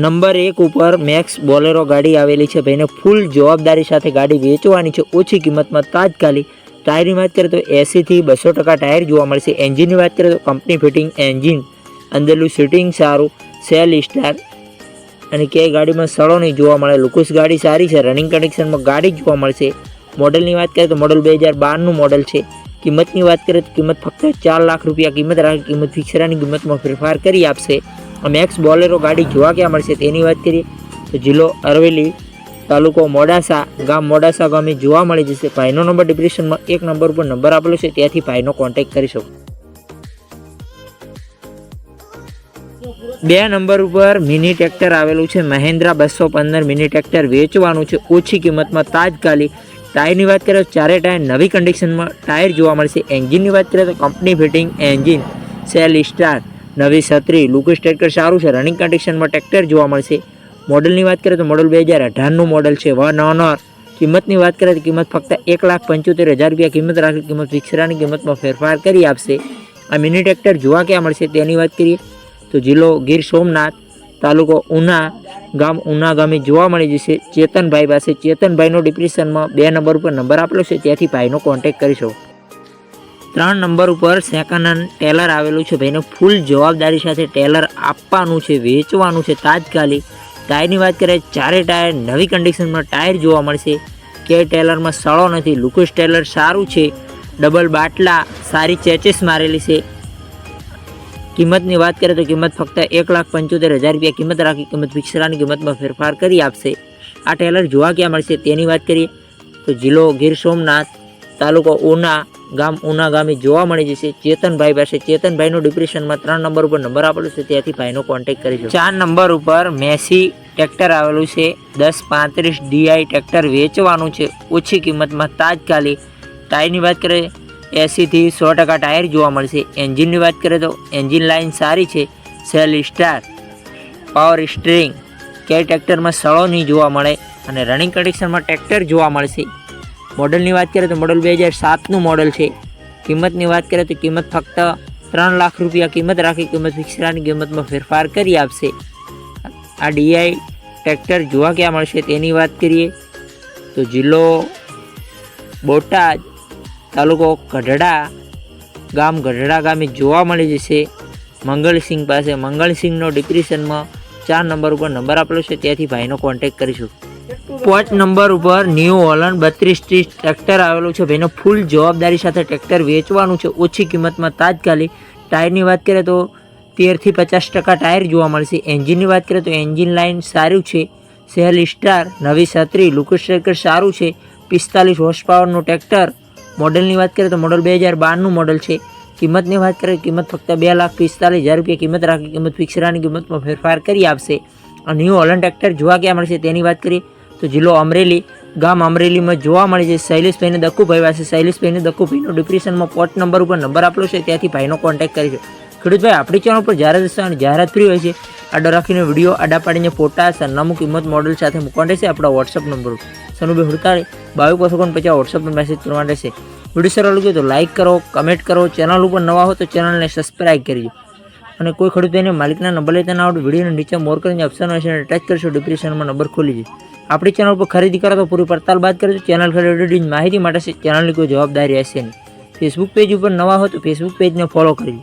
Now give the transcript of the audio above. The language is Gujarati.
નંબર એક ઉપર મેક્સ બોલેરો ગાડી આવેલી છે. ભાઈને ફૂલ જવાબદારી સાથે ગાડી વેચવાની છે. ઓછી કિંમતમાં તાત્કાલિક ટાયરની વાત કરીએ તો એંસીથી બસો ટકા ટાયર જોવા મળશે એન્જિનની વાત કરીએ તો કંપની ફિટિંગ એન્જિન, અંદરનું સીટિંગ સારું, સેલ સ્ટાર અને ક્યાંય ગાડીમાં સડો નહીં જોવા મળે. લુકુસ ગાડી સારી છે. રનિંગ કન્ડિશનમાં ગાડી જોવા મળશે મોડલની વાત કરીએ તો મોડલ બે હજાર બારનું મોડલ છે. કિંમતની વાત કરીએ તો કિંમત ફક્ત ચાર લાખ રૂપિયા કિંમત રાખી, કિંમત ફિક્સરાની કિંમતમાં ફેરફાર કરી આપશે. મેક્સ બોલેરો ગાડી જોવા ક્યાં મળશે તેની વાત કરીએ તો જિલ્લો અરવેલી તાલુકો મોડાસા, ગામ મોડાસા ગામે જોવા મળી જશે. ભાઈનો નંબર ડિપ્રેશનમાં એક નંબર ઉપર નંબર આપેલો છે, ત્યાંથી ભાઈનો કોન્ટેક્ટ કરી શકો. બે નંબર ઉપર મિની ટ્રેક્ટર આવેલું છે, મહેન્દ્રા બસો પંદર મિની ટ્રેક્ટર વેચવાનું છે, ઓછી કિંમતમાં તાત્કાલિક ટાયરની વાત કરીએ તો ચારે ટાયર નવી કન્ડિશનમાં ટાયર જોવા મળશે. એન્જિનની વાત કરીએ તો company fitting engine self start નવી છત્રી, લુકસ ટ્રેક્ટર સારું છે. રનિંગ કન્ડિશનમાં ટ્રેક્ટર જોવા મળશે. મોડલની વાત કરીએ તો મોડલ બે હજાર અઢારનું મોડલ છે. વન ઓનર કિંમતની વાત કરીએ તો કિંમત ફક્ત એક લાખ પંચોતેર હજાર રૂપિયા કિંમત રાખી કિંમત ફિક્સરાની કિંમતમાં ફેરફાર કરી આપશે. આ મિની ટ્રેક્ટર જોવા ક્યાં મળશે તેની વાત કરીએ તો જિલ્લો ગીર સોમનાથ, તાલુકો ઉના, ગામ ઉના ગામે જોવા મળી જશે. ચેતનભાઈ પાસે ચેતનભાઈનો ડિપ્રેશનમાં બે નંબર ઉપર નંબર આપેલો છે. ત્યાંથી ભાઈનો કોન્ટેક્ટ કરી શકો ત્રણ નંબર ઉપર સેકન્ડ હેન્ડ ટેલર આવેલું છે ભાઈને ફૂલ જવાબદારી સાથે ટેલર આપવાનું છે, વેચવાનું છે, તાત્કાલિક. ટાયરની વાત કરીએ, ચારે ટાયર નવી કન્ડિશનમાં ટાયર જોવા મળશે. કે ટેલરમાં સળો નથી લુકસ ટેલર સારું છે. ડબલ બાટલા, સારી ચેચીસ મારેલી છે. કિંમતની વાત કરીએ તો કિંમત ફક્ત એક લાખ પંચોતેર હજાર રૂપિયા કિંમત રાખી, કિંમત વિક્ષરાની કિંમતમાં ફેરફાર કરી આપશે. આ ટેલર જોવા ક્યાં મળશે તેની વાત કરીએ તો જિલ્લો ગીર સોમનાથ તાલુકો ઉના ગામ ઉના ગામે જોવા મળી જશે. ચેતનભાઈ પાસે ચેતનભાઈનું ડિપ્રેશનમાં ત્રણ નંબર ઉપર નંબર આપેલો છે. ત્યાંથી ભાઈનો કોન્ટેક્ટ કરી છે ચાર નંબર ઉપર મેસી ટ્રેક્ટર આવેલું છે. દસ પાંત્રીસ ડીઆઈ ટ્રેક્ટર વેચવાનું છે. ઓછી કિંમતમાં તાત્કાલિક ટાયરની વાત કરીએ એંસીથી સો ટકા ટાયર જોવા મળશે. એન્જિનની વાત કરીએ તો એન્જિન લાઇન સારી છે. સેલ સ્ટાર પાવર સ્ટ્રિંગ કે ટ્રેક્ટરમાં સળો નહીં જોવા મળે અને રનિંગ કન્ડિશનમાં ટ્રેક્ટર જોવા મળશે. મોડલની વાત કરીએ તો મોડલ બે હજાર સાતનું મોડલ છે. કિંમતની વાત કરીએ તો કિંમત ફક્ત ત્રણ લાખ રૂપિયા કિંમત રાખી કિંમત ફિક્સરાની કિંમતમાં ફેરફાર કરી આપશે. આ ડીઆઈ ટ્રેક્ટર જોવા ક્યાં મળશે તેની વાત કરીએ તો જિલ્લો બોટાદ તાલુકો ગઢડા ગામ ગઢડા ગામે જોવા મળી જશે. મંગળસિંહ પાસે મંગળસિંહનો ડિપ્રેશનમાં ચાર નંબર ઉપર નંબર આપેલો છે. ત્યાંથી ભાઈનો કોન્ટેક કરીશું. પાંચ નંબર ઉપર ન્યૂ ઓલન બત્રીસ ત્રીસ ટ્રેક્ટર આવેલું છે. ભાઈનો ફૂલ જવાબદારી સાથે ટ્રેક્ટર વેચવાનું છે. ઓછી કિંમતમાં તાત્કાલિક ટાયરની વાત કરીએ તો તેરથી પચાસ ટકા ટાયર જોવા મળશે. એન્જિનની વાત કરીએ તો એન્જિન લાઇન સારું છે. સેલ સ્ટાર, નવી છત્રી લુકસ ટ્રેક્ટર સારું છે. પિસ્તાલીસ હોર્સ પાવરનું ટ્રેક્ટર મોડલની વાત કરીએ તો મોડલ બે હજાર બારનું મોડલ છે. કિંમતની વાત કરીએ કિંમત ફક્ત બે લાખ પિસ્તાલીસ હજાર રૂપિયા કિંમત રાખી કિંમત ફિક્સરાની કિંમતમાં ફેરફાર કરી આપશે. ન્યૂ હોલન્ડ ટ્રેક્ટર જોવા ક્યાં મળશે, તેની વાત કરીએ તો જિલ્લો અમરેલી, ગામ અમરેલીમાં જોવા મળે છે, શૈલેષભાઈને દક્કુભાઈ પાસે. શૈલેષભાઈને દક્કુભાઈનો ડિપ્રેશનમાં પોટ નંબર ઉપર નંબર આપેલો છે, ત્યાંથી ભાઈનો કોન્ટેક્ટ કરી છે. ખેડૂતભાઈ, આપણી ચેનલ પર જાહેરાત હશે અને જાહેરાત ફ્રી હોય છે, આડો રાખીને વીડિયો આડા પાડીને ફોટા સરનામું, કિંમત મોડલ સાથે મૂકવા રહેશે, આપણા વોટ્સઅપ નંબર સનુભાઈ હુડતાળી બાવીસ પાંચસો પચાસ વોટ્સઅપ પર મેસેજ કરવા રહેશે. વીડિયો સારો લાગ્યો તો લાઇક કરો કમેન્ટ કરો. ચેનલ ઉપર નવા હો તો ચેનલને સબસ્ક્રાઈબ કરજો અને કોઈ ખેડૂતોને માલિકના નંબર લેતા ના આવડે વિડીયોને નીચે મોર કરીને ઓપ્શન હશે અને ટચ કરશો ડિસ્ક્રિપ્શનમાં નંબર ખોલી જશે આપણી ચેનલ પર ખરીદી કરો તો પૂરી પડતાલ બાદ કરજો. ચેનલ ખરીદી માહિતી માટે ચેનલની કોઈ જવાબદારી હશે નહીં. ફેસબુક પેજ ઉપર નવા હો તો ફેસબુક પેજને ફોલો કરજો.